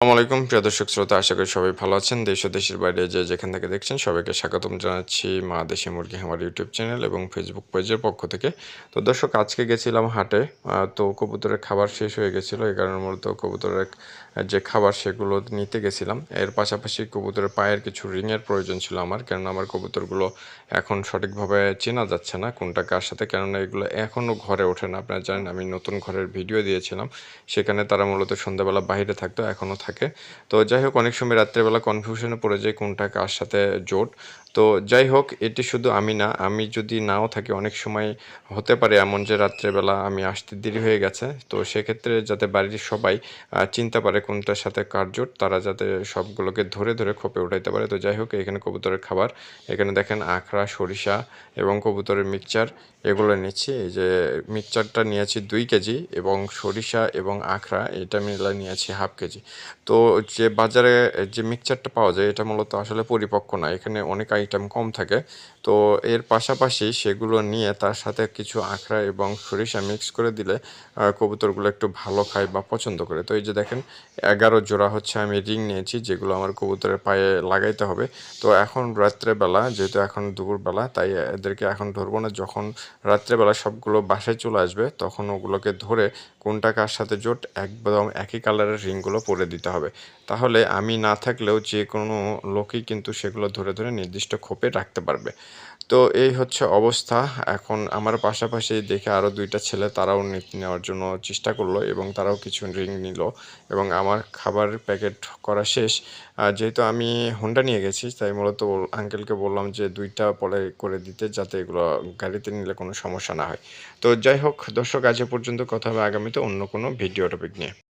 আসসালামু আলাইকুম, প্রিয় দর্শক শ্রোতা, আশা করি সবাই ভালো আছেন। দেশ ও দেশের বাইরে যে যেখান থেকে দেখছেন সবাইকে স্বাগতম জানাচ্ছি মা দেশি মুরগি আমার ইউটিউব চ্যানেল এবং ফেসবুক পেজের পক্ষ থেকে। তো দর্শক, আজকে গেছিলাম হাটে তো কবুতরের খাবার শেষ হয়ে গেছিল এই কারণে মূলত কবুতরের যে খাবার সেগুলো নিতে গেছিলাম, এর পাশাপাশি কবুতরের পায়ের কিছু রিংয়ের প্রয়োজন ছিল আমার, কেননা আমার কবুতরগুলো এখন সঠিকভাবে চেনা যাচ্ছে না কোনটা কার সাথে, কেননা এগুলো এখনও ঘরে ওঠে না। আপনারা জানেন, আমি নতুন ঘরের ভিডিও দিয়েছিলাম, সেখানে তারা মূলত সন্ধ্যাবেলা বাইরে থাকতো এখনও থাকে। তো যাই হোক, অনেক সময় রাত্রেবেলা কনফিউশনে পড়ে যায় কোনটা কার সাথে জোট। তো যাই হোক, এটি শুধু আমি না, আমি যদি নাও থাকি, অনেক সময় হতে পারে এমন যে রাত্রেবেলা আমি আসতে দেরি হয়ে গেছে। তো সেক্ষেত্রে যাতে বাড়ির সবাই চিনতে পারে কোনটার সাথে কার জোট, তারা যাতে সবগুলোকে ধরে ধরে খোপে উঠাইতে পারে। তো যাই হোক, এখানে কবুতরের খাবার, এখানে দেখেন আখড়া, সরিষা এবং কবুতরের মিক্সচার, এগুলো নিচ্ছি। এই যে মিক্সচারটা নিয়েছি দুই কেজি এবং সরিষা এবং আখড়া, এটা মিলে নিয়েছি হাফ কেজি। তো যে বাজারে যে মিক্সচারটা পাওয়া যায়, এটা মূলত আসলে পরিপক্ক না। এখানে অনেক আইটেম কম থাকে। তো এর পাশাপাশি সেগুলো নিয়ে তার সাথে কিছু আখড়া এবং সরিষা মিক্স করে দিলে কবুতরগুলো একটু ভালো খায় বা পছন্দ করে। তো এই যে দেখেন, এগারো জোড়া হচ্ছে আমি রিং নিয়েছি, যেগুলো আমার কবুতরের পায়ে লাগাইতে হবে। তো এখন রাত্রেবেলা, যেহেতু এখন দুপুরবেলা, তাই এদেরকে এখন ধরবো না। যখন রাত্রেবেলা সবগুলো বাসায় চলে আসবে, তখন ওগুলোকে ধরে কোনটা কার সাথে জোট, একদম একই কালারের রিংগুলো পরে দিতে হবে। তাহলে আমি না থাকলেও যে কোনো লোকই কিন্তু সেগুলো ধরে ধরে নির্দিষ্ট খোপে রাখতে পারবে। তো এই হচ্ছে অবস্থা। এখন আমার পাশাপাশি দেখে আরও দুইটা ছেলে তারাও নেওয়ার জন্য চেষ্টা করল এবং তারাও কিছু রিং নিল এবং আমার খাবার প্যাকেট করা শেষ। যেহেতু আমি হোন্ডা নিয়ে গেছি, তাই মূলত আঙ্কেলকে বললাম যে দুইটা পরে করে দিতে যাতে এগুলো গাড়িতে নিলে কোনো সমস্যা না হয়। তো যাই হোক, দর্শক আজ পর্যন্ত কথা হবে। আগামীতে অন্য কোনো ভিডিও টপিক নিয়ে।